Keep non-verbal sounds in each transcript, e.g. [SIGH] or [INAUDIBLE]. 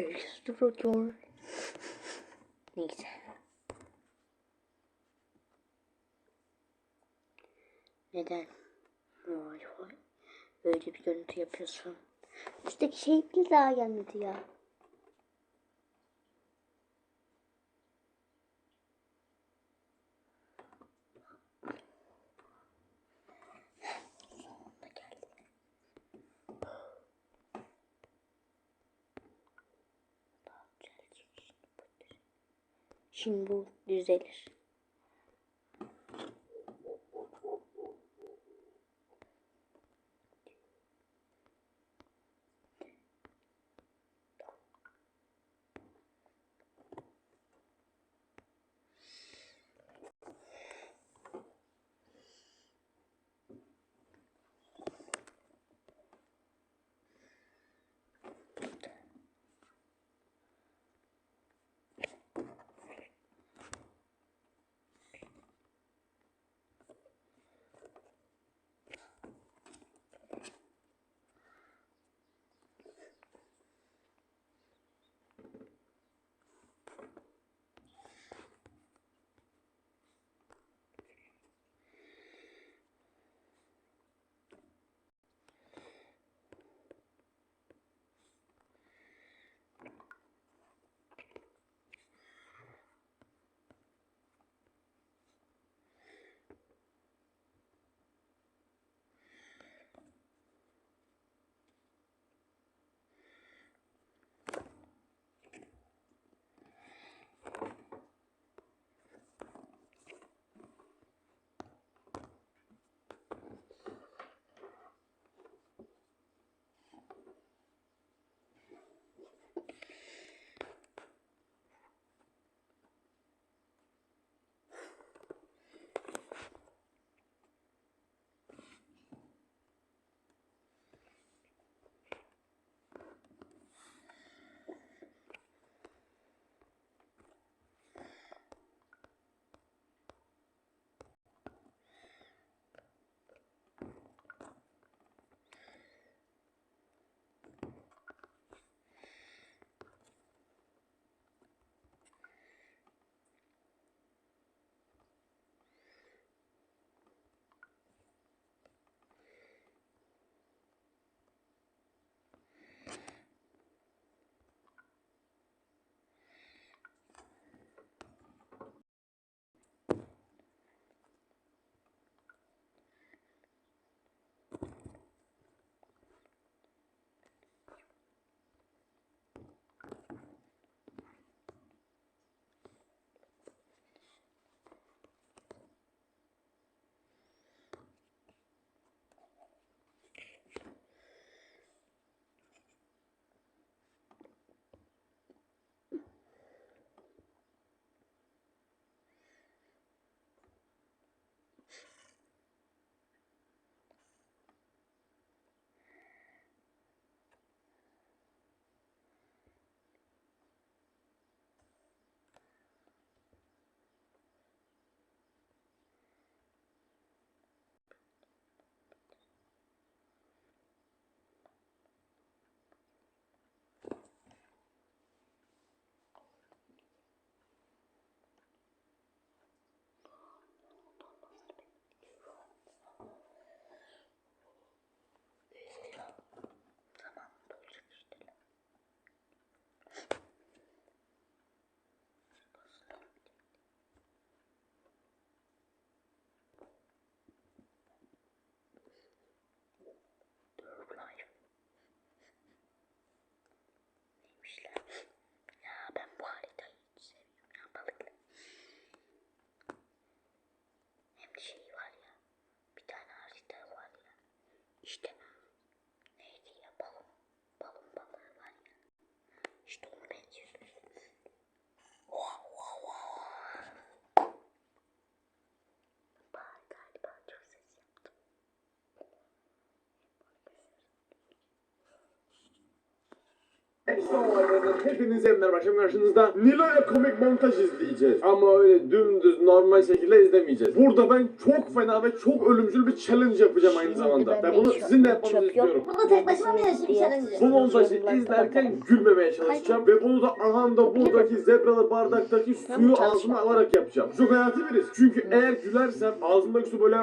Ekstra Neyse. Neden? Vay vay. Böyle bir görüntü yapıyorsun. Üstteki şey bir daha gelmedi ya. Şimdi bu. Düzelir. Hepinize merhaba akşam karşınızda Nilo'ya komik montaj izleyeceğiz. Ama öyle dümdüz normal şekilde izlemeyeceğiz. Burada ben çok fena ve çok ölümcül bir challenge yapacağım aynı zamanda. Ben bunu sizinle yapmanızı istiyorum. Bunu tek başıma mı yaşayayım challenge? Bu montajı izlerken gülmemeye çalışacağım ve bunu da ahanda buradaki zebralı bardaktaki suyu ağzıma alarak yapacağım. Çok hayati bir risk. Çünkü eğer gülersem ağzımdaki su böyle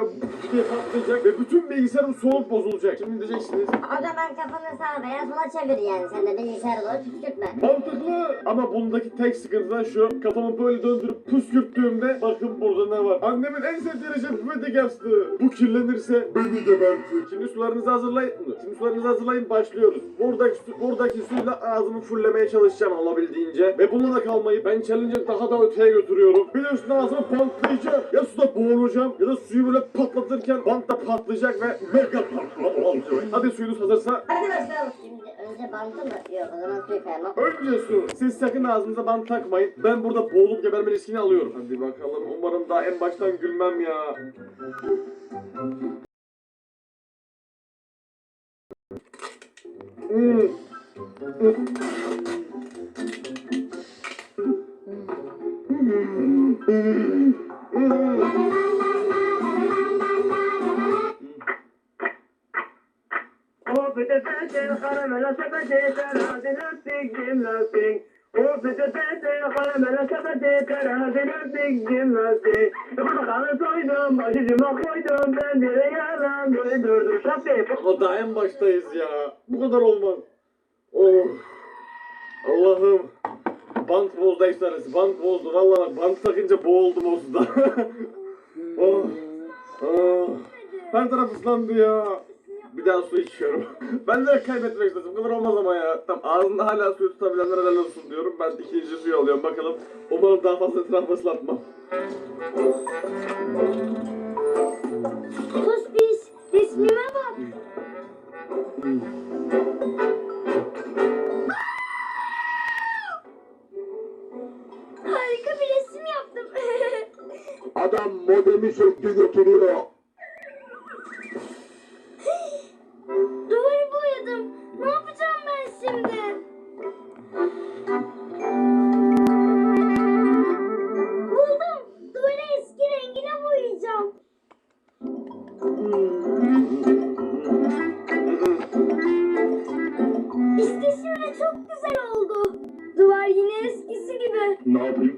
diye patlayacak ve bütün bilgisayarım soğuk bozulacak. Şimdi diyeceksiniz O zaman kafanı sağa veya sola çevir yani. Sen de bilgisayara püskürtme. Mantıklı ama bundaki tek sıkıntı da şu kafamı böyle döndürüp püskürttüğümde bakın burada ne var. Annemin en sevdiği şey püfetik yastığı. Bu kirlenirse beni gebertir. Şimdi sularınızı hazırlayın. Şimdi sularınızı hazırlayın başlıyoruz. Buradaki, su, buradaki suyla ağzımı fullemeye çalışacağım olabildiğince. Ve bununla da kalmayıp ben challenge'ı daha da öteye götürüyorum. Bir de üstüne ağzımı bantlayacağım. Ya suda boğulacağım ya da suyu böyle patlatırken bant da patlayacak ve mega patlama olacak. Hadi suyunuz hazırsa Hadi başlayalım. Şimdi önce bantı mı? Yok o zaman suyu koyamam. Önce su. Siz sakın ağzınıza bant takmayın. Ben burada boğulup geberme riskini alıyorum. Hadi bakalım. Umarım daha en baştan gülmem ya. Hmm. [LAUGHS] O şapte. Ama daha en baştayız ya. Bu kadar olmaz. Oh. Allah'ım. Bant bozdu efsanesi. Bant bozdu. Vallahi bak bant takınca boğuldum o suda. [LAUGHS] oh. Oh. Her taraf ıslandı ya. Bir daha su içiyorum. [LAUGHS] ben de kaybetmek istedim. Bu kadar olmaz ama ya. Tamam ağzında hala suyu tutabilenler helal olsun diyorum. Ben ikinci suyu alıyorum bakalım. Umarım daha fazla etrafı ıslatmam. Sus biz. İşte şimdi çok güzel oldu. Duvar yine eskisi gibi. Ne yapayım?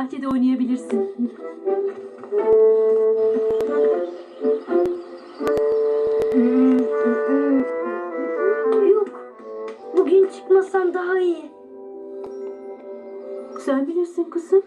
Bahçede oynayabilirsin. Yok. Bugün çıkmasam daha iyi. Sen bilirsin kızım.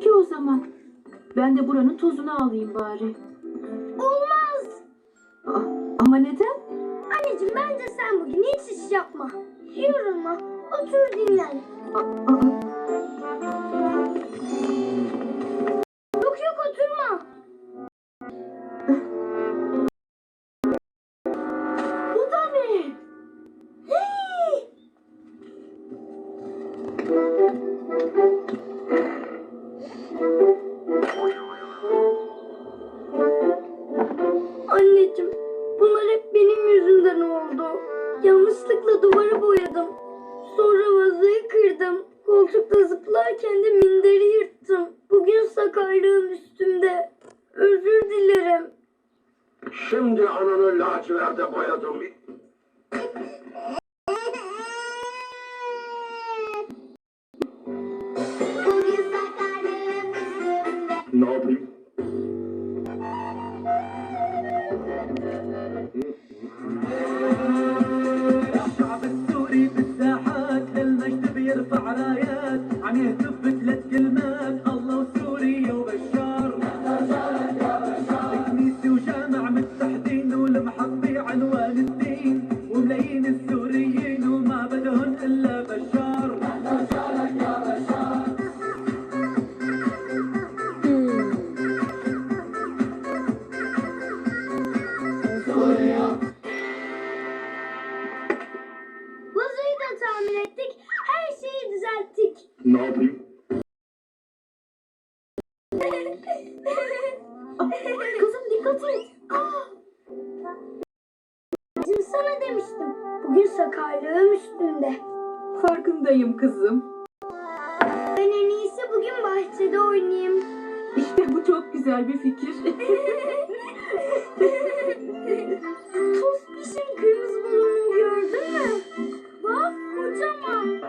Peki o zaman. Ben de buranın tozunu alayım bari. Olmaz. Ah, ama neden? Anneciğim bence sen bugün hiç iş yapma. Yorulma. Otur dinlen. Aa, aa. Kızım dikkat et. Dün sana demiştim. Bugün sakarlığım üstünde. Farkındayım kızım. Ben en iyisi bugün bahçede oynayayım. İşte bu çok güzel bir fikir. Toz pişin kırmızı balonumu gördün mü? Bak kocaman.